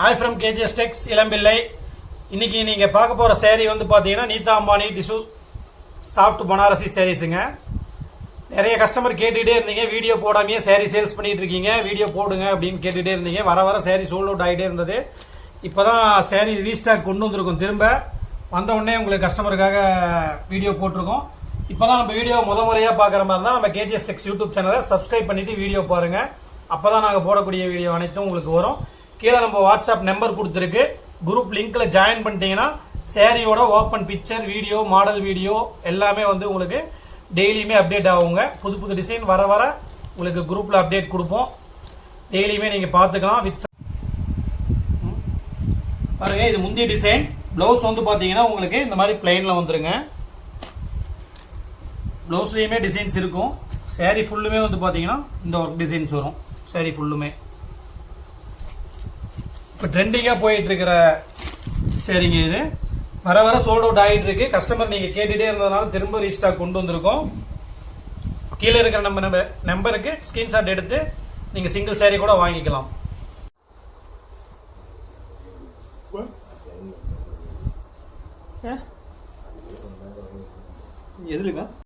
Hi from KGS tex Elampillai. இன்னைக்கு நீங்கள் பார்க்க போகிற சேரீ வந்து பார்த்தீங்கன்னா நீதா அம்பானி டிசு சாஃப்ட் பனாரசி சேரீஸுங்க. நிறைய கஸ்டமர் கேட்டுகிட்டே இருந்தீங்க. வீடியோ போடாமையே சேரீ சேல்ஸ் பண்ணிகிட்டு இருக்கீங்க. வீடியோ போடுங்க அப்படின்னு கேட்டுகிட்டே இருந்தீங்க. வர வர சேரீ சோல்ட் அவுட் ஆகிட்டே இருந்தது. இப்போ தான் சேரீ ரீஸ்டாக் கொண்டு வந்திருக்கோம். திரும்ப வந்த உடனே உங்களுக்கு கஸ்டமருக்காக வீடியோ போட்டிருக்கோம். இப்போ தான் நம்ம வீடியோ முத முறையா பார்க்குற மாதிரி தான் நம்ம கேஜிஎஸ் டெக்ஸ் யூடியூப் சேனலை சப்ஸ்கிரைப் பண்ணிவிட்டு வீடியோ பாருங்கள் அப்போ தான் நாங்கள் போடக்கூடிய வீடியோ அனைத்தும் உங்களுக்கு வரும். கீழே நம்ம வாட்ஸ்அப் நம்பர் கொடுத்துருக்கு. குரூப் லிங்க்ல ஜாயின் பண்ணிட்டீங்கன்னா சேரீயோட open picture video model video எல்லாமே வந்து உங்களுக்கு டெய்லியுமே அப்டேட் ஆகுங்க. புது புது டிசைன் வர வர உங்களுக்கு குரூப்ல அப்டேட் கொடுப்போம். டெய்லியுமே நீங்க பார்த்துக்கலாம். வித் பாருங்க இது முந்தைய டிசைன் பிளவுஸ் வந்து பாத்தீங்கன்னா உங்களுக்கு இந்த மாதிரி பிளைன்ல வந்துருங்க. பிளவுஸ்லயுமே டிசைன்ஸ் இருக்கும். சேரீ ஃபுல்லுமே வந்து பாத்தீங்கன்னா இந்த ஒர்க் டிசைன்ஸ் வரும். சேரீ ஃபுல்லுமே இப்போ ட்ரெண்டிங்காக போயிட்டுருக்கிற சரிங்க இது. வர வர சோல்ட் அவுட் ஆகிட்டு இருக்கு கஸ்டமர் நீங்கள் கேட்டுகிட்டே இருந்ததுனால திரும்ப ரீஸ்டாக் கொண்டு வந்திருக்கோம். கீழே இருக்கிற நம்ம நம்ம நம்பருக்கு ஸ்கிரீன்ஷாட் எடுத்து நீங்கள் சிங்கிள் சேரீ கூட வாங்கிக்கலாம். எதுலங்க